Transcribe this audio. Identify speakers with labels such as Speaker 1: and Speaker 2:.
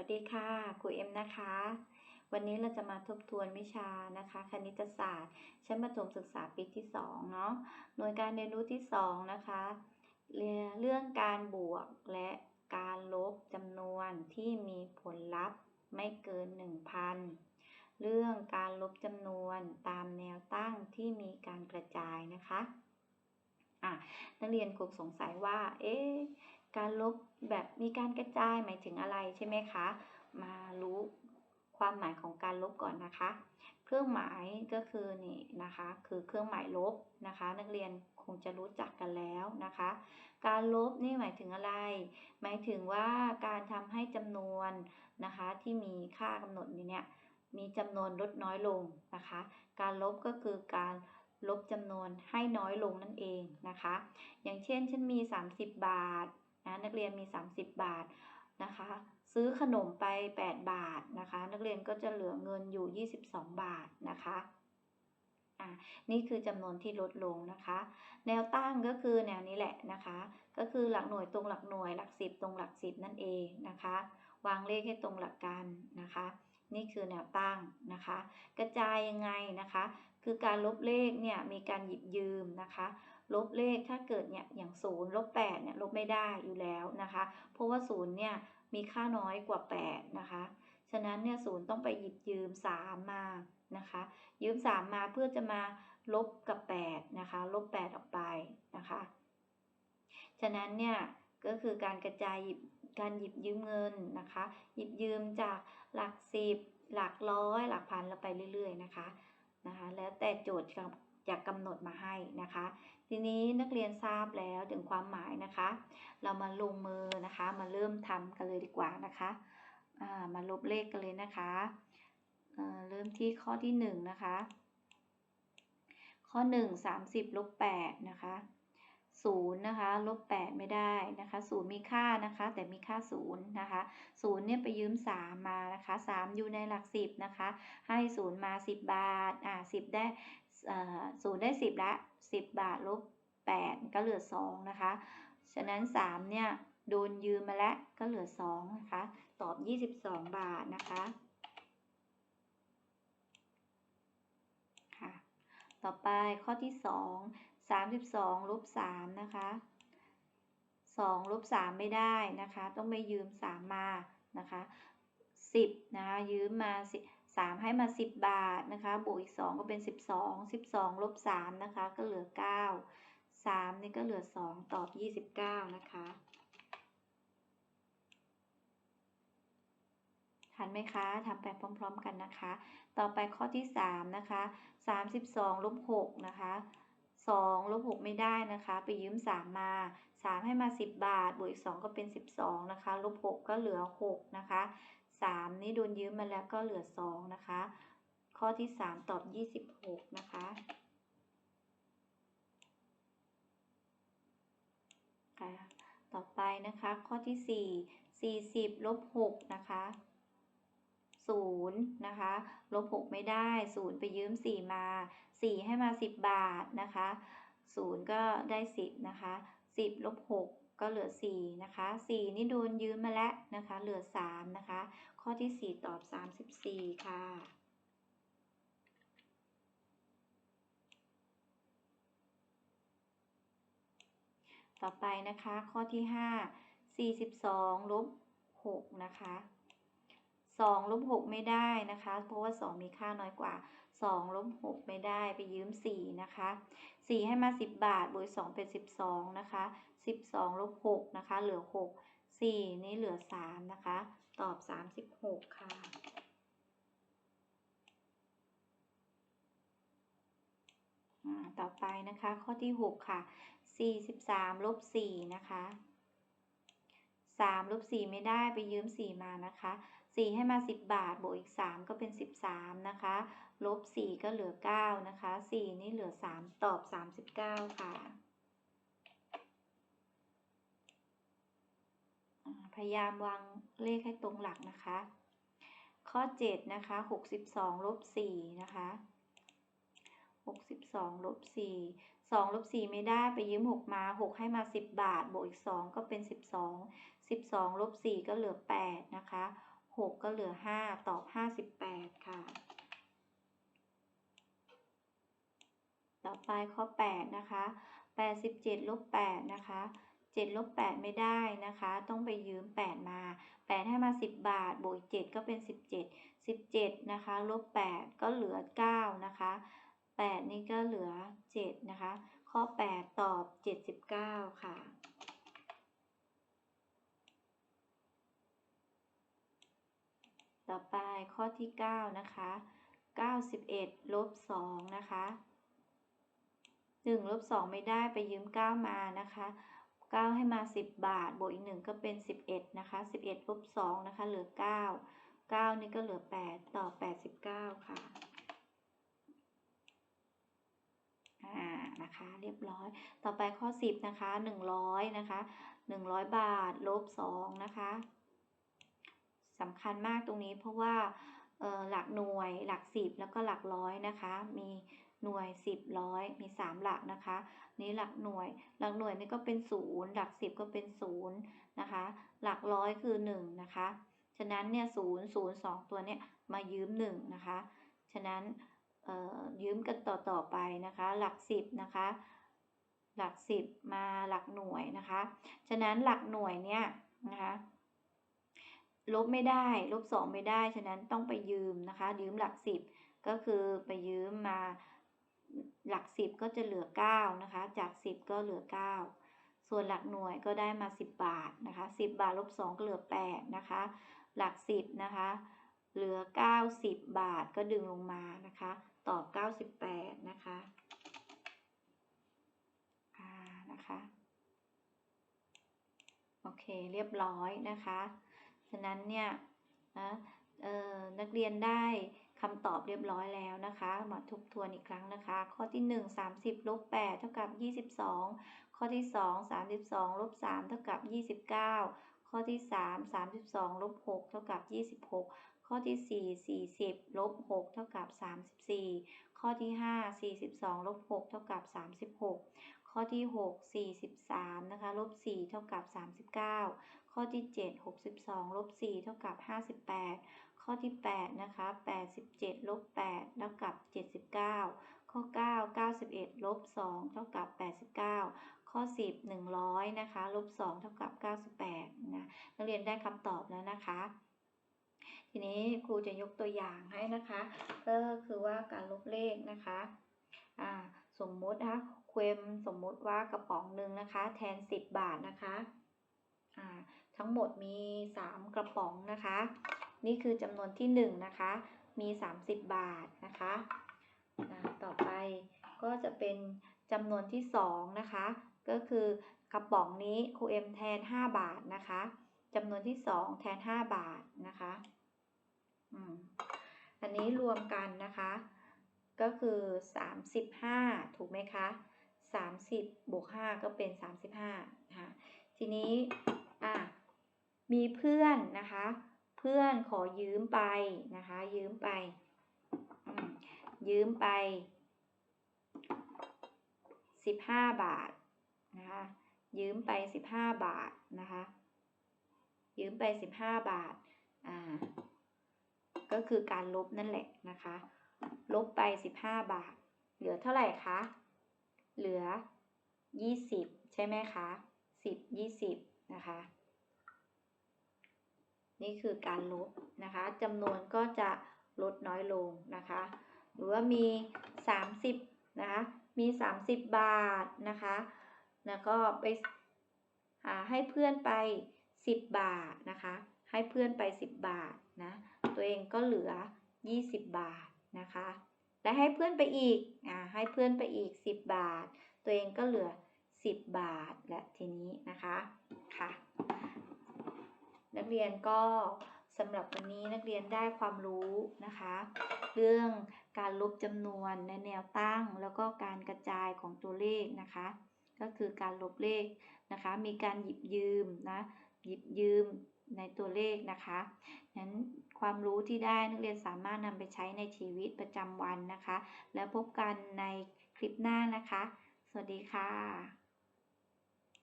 Speaker 1: วัสดีค่ะครูเอ็มนะคะ วันนี้เราจะมาทบทวนวิชานะคะ คณิตศาสตร์ ชั้นประถมศึกษาปีที่2เนาะหน่วยการเรียนรู้ที่2นะคะเรียนเรื่องการบวกและการลบจำนวนที่มีผลลัพธ์ไม่เกิน 1,000 เรื่องการลบจำนวนตามแนวตั้งที่มีการกระจายนะคะอะนักเรียนคงสงสัยว่า เอ๊ะ การลบแบบมีการกระจายหมายถึงอะไรใช่ไหมคะ มารู้ความหมายของการลบก่อนนะคะ เครื่องหมายก็คือนี่นะคะ คือเครื่องหมายลบนะคะ นักเรียนคงจะรู้จักกันแล้วนะคะ การลบนี่หมายถึงอะไร หมายถึงว่าการทำให้จำนวนนะคะที่มีค่ากำหนดอยู่เนี่ยมีจำนวนลดน้อยลงนะคะ การลบก็คือการลบจำนวนให้น้อยลงนั่นเองนะคะ อย่างเช่นฉันมี 30 บาท นะนักเรียนมี 30 บาทนะคะ ซื้อขนมไป 8 บาทนะคะ นักเรียนก็จะเหลือเงินอยู่ 22 บาทนะคะอ่านี่คือจำนวนที่ลดลงนะคะ แนวตั้งก็คือแนวนี้แหละนะคะ ก็คือหลักหน่วยตรงหลักหน่วยหลักสิบตรงหลักสิบนั่นเองนะคะ วางเลขให้ตรงหลักการนะคะ นี่คือแนวตั้งนะคะ กระจายยังไงนะคะ คือการลบเลขเนี่ยมีการหยิบยืมนะคะ ลบเลขถ้าเกิดเนี่ยอย่างศูนย์ลบแปดเนี่ยลบไม่ได้อยู่แล้วนะคะ เพราะว่าศูนย์เนี่ยมีค่าน้อยกว่า 8 นะคะ ฉะนั้นเนี่ยศูนย์ต้องไปหยิบยืม 3 มานะคะ ยืม 3 มาเพื่อจะมาลบกับ 8 นะคะ ลบ 8 ออกไปนะคะ ฉะนั้นเนี่ยก็คือการกระจายหยิบการหยิบยืมเงินนะคะ หยิบยืมจากหลักสิบหลักร้อย หลักพันแล้วไปเรื่อยๆนะคะนะคะ แล้วแต่โจทย์ จะกำหนดมาให้นะคะ ทีนี้นักเรียนทราบแล้วถึงความหมายนะคะ เรามาลงมือนะคะ มาเริ่มทำกันเลยดีกว่านะคะมาลบเลขกันเลยนะคะเริ่มที่ข้อที่1นนะคะ ข้อ 1 30ลบ8นะคะ0นะคะลบ8ไม่ได้นะคะ0มีค่านะคะ แต่มีค่า0นะคะ0เนี่ยไปยืม 3 มานะคะ3อยู่ในหลัก 10นะคะให้0มา 10 บาทอ่า10 ได้ ศูนย์ได้10ละ10บาทลบ8ก็เหลือ2นะคะ ฉะนั้น3เนี่ยโดนยืมมาแล้วก็เหลือ2นะคะ ตอบ22บาทนะคะค่ะต่อไปข้อที่2 32ลบ3นะคะ2ลบ3ไม่ได้นะคะ ต้องไปยืม3มานะคะ10นะคะยืมมา 3 ให้มา 10 บาทนะคะ บวกอีก 2 ก็เป็น 12 12 ลบ 3 นะคะ ก็เหลือ 9 3 นี่ก็เหลือ 2 ตอบ 29 นะคะ ทันไหมคะ ทำไปพร้อม ๆ กันนะคะ ต่อไปข้อที่ 3 นะคะ 32 ลบ 6 นะคะ2ลบ6ไม่ได้นะคะ ไปยืม3มา3ให้มา10บาท บวกอีก2ก็เป็น12นะคะ ลบ6ก็เหลือ6นะคะ 3 นี่โดนยืมมาแล้วก็เหลือ 2 นะคะ ข้อที่ 3 ตอบ 26 นะคะ ค่ะ ต่อไปนะคะ ข้อที่ 4 40ลบ6นะคะ0นะคะ ลบ 6 ไม่ได้ 0 ไปยืม 4 มา 4 ให้มา 10 บาทนะคะ 0 ก็ได้ 10 นะคะ 10ลบ6 ก็เหลือ 4 นะคะ 4 นี่โดนยืมมาแล้วนะคะ เหลือ 3 นะคะ ข้อที่ 4 ตอบ 34 ค่ะ ต่อไปนะคะ ข้อที่ 5 42ลบ6นะคะ2ลบ6ไม่ได้นะคะ เพราะว่า 2 มีค่าน้อยกว่า2ลบ6ไม่ได้ไปยืม 4 นะคะ 4 ให้มา 10 บาทบวก2เป็น 12 นะคะ 12ลบ6นะคะ เหลือ 6 4 นี่เหลือ 3 นะคะ ตอบ 36 ค่ะ ต่อไปนะคะ ข้อที่ 6 ค่ะ 43ลบ4นะคะ 3ลบ4ไม่ได้ไปยืม 4 มานะคะ 4 ให้มา 10 บาท บวกอีก 3 ก็เป็น 13 นะคะ ลบ 4 ก็เหลือ 9 นะคะ 4 นี่เหลือ 3 ตอบ 39 ค่ะ พยายามวางเลขให้ตรงหลักนะคะ ข้อ 7 นะคะ 62ลบ4นะคะ62ลบ4 2ลบ4ไม่ได้ไปยืม 6 มา 6 ให้มา 10 บาท บวกอีก 2 ก็เป็น 12 12ลบ4ก็เหลือ 8 นะคะ 6 ก็เหลือ 5 ตอบ 58 ค่ะ ต่อไปข้อ 8 นะคะ 87ลบ8นะคะ 7ลบ8ไม่ได้นะคะ ต้องไปยืม 8 มา 8 ให้มา 10 บาท บวก 7 ก็เป็น 17 17 นะคะ ลบ 8 ก็เหลือ 9 นะคะ 8 นี่ก็เหลือ 7 นะคะ ข้อ 8 ตอบ 79 ค่ะต่อไปข้อที่ 9 นะคะ 91 ลบ 2 นะคะ 1 ลบ 2 ไม่ได้ไปยืม 9 มานะคะ 9 ให้มา 10 บาท บวกอีก 1 ก็เป็น 11 นะคะ 11ลบ2นะคะ เหลือ 9 9 นี่ก็เหลือ 8 ต่อ 89 ค่ะอ่านะคะเรียบร้อยต่อไปข้อ 10 นะคะ 100 นะคะ 100 บาทลบ2นะคะสำคัญมากตรงนี้เพราะว่าหลักหน่วยหลัก 10 แล้วก็หลักร้อยนะคะ มีหน่วย 10ร้อยมี 3 หลักนะคะ นี้หลักหน่วย หลักหน่วยนี่ก็เป็น0หลัก10ก็เป็น0นะคะ หลักร้อยคือ1นะคะ ฉะนั้นเนี่ย0 0 2ตัวเนี้ยมายืม1นะคะ ฉะนั้นยืมกันต่อต่อไปนะคะ หลัก10นะคะ หลัก10มาหลักหน่วยนะคะ ฉะนั้นหลักหน่วยเนี่ยนะคะลบไม่ได้ลบสองไม่ได้ ฉะนั้นต้องไปยืมนะคะ ยืมหลักสิบก็คือไปยืมมา หลักสิบก็จะเหลือเก้านะคะ จากสิบก็เหลือเก้าส่วนหลักหน่วยก็ได้มาสิบบาทนะคะสิบบาทลบสองก็เหลือแปดนะคะ หลักสิบนะคะ เหลือเก้าสิบบาทก็ดึงลงมานะคะ ตอบเก้าสิบแปดนะคะอ่านะคะโอเคเรียบร้อยนะคะ ฉะนั้นเนี่ยนะนักเรียนได้ คำตอบเรียบร้อยแล้วนะคะ มาทบทวนอีกครั้งนะคะ ข้อที่ 1 30ลบ8เท่ากับ 22 ข้อที่ 2 32ลบ3เท่ากับ 29 ข้อที่ 3 32ลบ6เท่ากับ 26 ข้อที่ 4 40ลบ6เท่ากับ 34 ข้อที่ 5 42ลบ6เท่ากับ 36ข้อที่ 6 43 นะคะ ลบ 4 เท่ากับ 39 ข้อที่ 7 62 ลบ 4 เท่ากับ 58 ข้อที่ 8 นะคะ 87ลบ8เท่ากับ 79 ข้อ 9 91ลบ2เท่ากับ 89 ข้อ 10 100 นะคะ ลบ2เท่ากับ 98 นะ นักเรียนได้คำตอบแล้วนะคะ ทีนี้ครูจะยกตัวอย่างให้นะคะ ก็คือว่าการลบเลขนะคะ อ่า สมมตินะคะเควมสมมติว่ากระป๋องหนึ่งนะคะ แทน 10 บาทนะคะ อ่า ทั้งหมดมี 3 กระป๋องนะคะ นี่คือจำนวนที่ 1 นะคะ มี 30 บาทนะคะต่อไปก็จะเป็นจำนวนที่ 2 นะคะ ก็คือกระป๋องนี้ครูเอ็มแทน 5 บาทนะคะจำนวนที่ 2 แทน 5 บาทนะคะอันนี้รวมกันนะคะ ก็คือ 35 ถูกไหมคะ30 บวก 5 ก็เป็น 35นะคะทีนี้อะมีเพื่อนนะคะ พื่อนขอยืมไปนะคะ ยืมไป ยืมไปสิบห้าบาทนะคะ ยืมไปสิบห้าบาทนะคะ ยืมไปสิบห้าบาท อ่า ก็คือการลบนั่นแหละนะคะ ลบไปสิบห้าบาท เหลือเท่าไหร่คะ เหลือยี่สิบใช่ไหมคะสิบยี่สิบนะคะ นี่คือการลบนะคะจำนวนก็จะลดน้อยลงนะคะ หรือว่ามี 30นะคะมี 30 บาทนะคะแล้วก็ไปให้เพื่อนไป 10 บาทนะคะ ให้เพื่อนไป 10 บาทนะตัวเองก็เหลือ 20 บาทนะคะและให้เพื่อนไปอีกอ่าให้เพื่อนไปอีก 10 บาท ตัวเองก็เหลือ 10 บาทและทีนี้นะคะค่ะ นักเรียนก็สำหรับวันนี้นักเรียนได้ความรู้นะคะ เรื่องการลบจำนวนในแนวตั้ง แล้วก็การกระจายของตัวเลขนะคะ ก็คือการลบเลขนะคะ มีการหยิบยืมนะหยิบยืมในตัวเลขนะคะนั้นความรู้ที่ได้นักเรียนสามารถนำไปใช้ในชีวิตประจำวันนะคะ แล้วพบกันในคลิปหน้านะคะ สวัสดีค่ะ